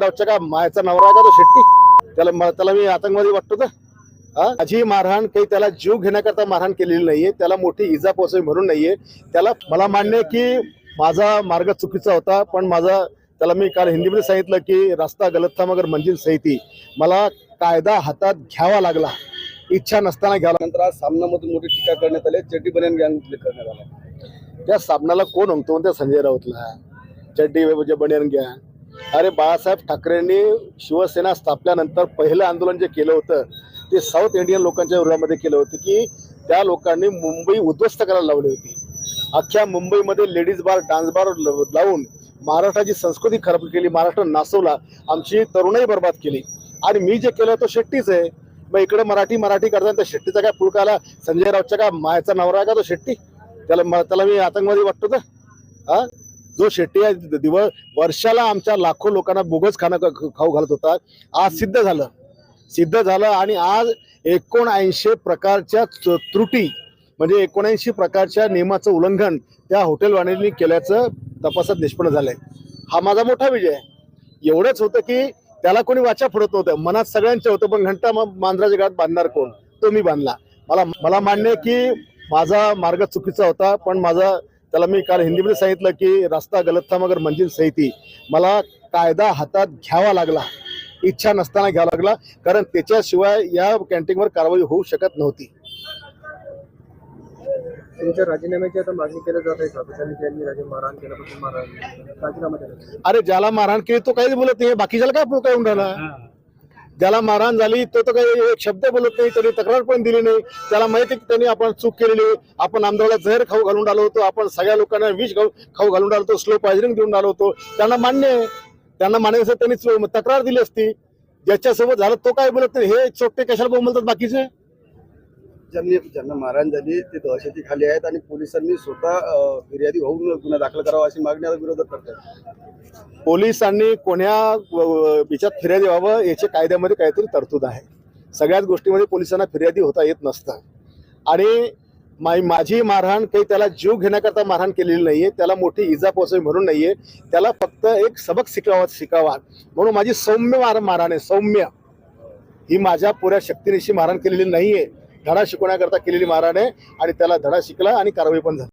रावच्या का मायाचा नवरा आहे का तो शेट्टी? त्याला त्याला मी आतंकवादी वाटतो का माझी मारहाण काही त्याला जीव घेण्याकरता मारहाण केलेली नाहीये. त्याला मोठी इजा पोहोचावी म्हणून नाहीये. त्याला मला मान्य की माझा मार्ग चुकीचा होता पण माझा त्याला मी काल हिंदीमध्ये सांगितलं की रस्ता गलत था मगर मंजिल सही थी मला कायदा हातात घ्यावा लागला. इच्छा नसताना घ्यावा नंतर आज सामनामधून मोठी टीका करण्यात आली. चड्डी बनियान गॅंग करण्यात आला. त्या सामनाला कोण म्हणतो त्या संजय राऊतला? चड्डी म्हणजे बनियान घ्या अरे बाळासाहेब ठाकरेंनी शिवसेना स्थापल्यानंतर पहिलं आंदोलन जे केलं होतं ते साऊथ इंडियन लोकांच्या विरोधामध्ये केलं होतं की त्या लोकांनी मुंबई उद्ध्वस्त करायला लावली होती. अख्ख्या मुंबईमध्ये लेडीज बार डान्स बार लावून महाराष्ट्राची संस्कृती खराब केली महाराष्ट्र नासवला आमची तरुणाई बर्बाद केली. आणि मी जे केलं तो शेट्टीच आहे. मग इकडे मराठी मराठी करताना त्या शेट्टीचा काय पुळकाला संजय राऊतच्या का मायाचा नवरा आहे का तो शेट्टी? त्याला त्याला मी आतंकवादी वाटतो का? हा? जो शेट्टी आहे दिवस वर्षाला आमच्या लाखो लोकांना बोगस खाणं ख- खाऊ घालत होता. आज सिद्ध झालं. सिद्ध झालं आणि आज एकोणऐंशी प्रकारच्या च- त्रुटी म्हणजे एकोणऐंशी प्रकारच्या नियमाचं उल्लंघन त्या हॉटेलवाल्यांनी केल्याचं तपासात निष्पन्न झालंय. हा माझा मोठा विजय. आहे एवढंच होतं की त्याला कोणी वाचा फोडत नव्हतं. मनात सगळ्यांचं होतं पण घंटा मांजराच्या गात बांधणार कोण? तो मी बांधला. मला मला मान्य आहे की माझा मार्ग चुकीचा होता पण माझा त्याला मी काल हिंदीमध्ये सांगितलं की रस्ता गलत था मगर मंजिल सही थी. मला कायदा हातात घ्यावा लागला. इच्छा नसताना घ्यावा लागला. कारण त्याच्याशिवाय या कॅन्टीनवर कारवाई होऊ शकत नव्हती. राजीनाम्याची आता मागणी केली जात आहे मारहाण केल्यापासून मारहाण राजीनामा अरे ज्याला मारहाण केली तो काहीच बोलत नाही. बाकीच्याला काय पुढं काय होऊन राहिला? ज्याला मारहाण झाली तो तर काही एक शब्द बोलत नाही त्यांनी तक्रार पण दिली नाही. त्याला माहिती आहे की त्यांनी आपण चूक केलेली आपण आमदाराला जहर खाऊ घालून आलो होतो. आपण सगळ्या लोकांना विष खाऊ खाऊ घालून आलो होतो. स्लो पॉयझनिंग देऊन आलो होतो. त्यांना मान्य आहे. त्यांना मान्य त्यांनी तक्रार दिली असती. ज्याच्यासोबत झालं तो काय बोलत नाही? हे चोट्टे कशाला बोलतात बाकीचे? ज्यांनी ज्यांना मारहाण झाली ते दहशती खाली आहेत आणि पोलिसांनी स्वतः फिर्यादी होऊन गुन्हा दाखल करावा अशी मागणी आता विरोधक करतात. पोलिसांनी कोण्या बिचात फिर्यादी व्हावं याच्या कायद्यामध्ये काहीतरी तरतूद आहे. सगळ्याच गोष्टीमध्ये पोलिसांना फिर्यादी होता येत नसतं. आणि मा माझी मारहाण काही त्याला जीव घेण्याकरता मारहाण केलेली नाहीये त्याला मोठी इजा पोहोचवी म्हणून नाहीये त्याला फक्त एक सबक शिकावा शिकावा. म्हणून माझी सौम्य मार मारहाण आहे सौम्य. ही माझ्या पुऱ्या शक्तीनिशी मारहाण केलेली नाहीये. धडा शिकवण्याकरता केलेली मारहाण आहे आणि त्याला धडा शिकला आणि कारवाई पण झाली.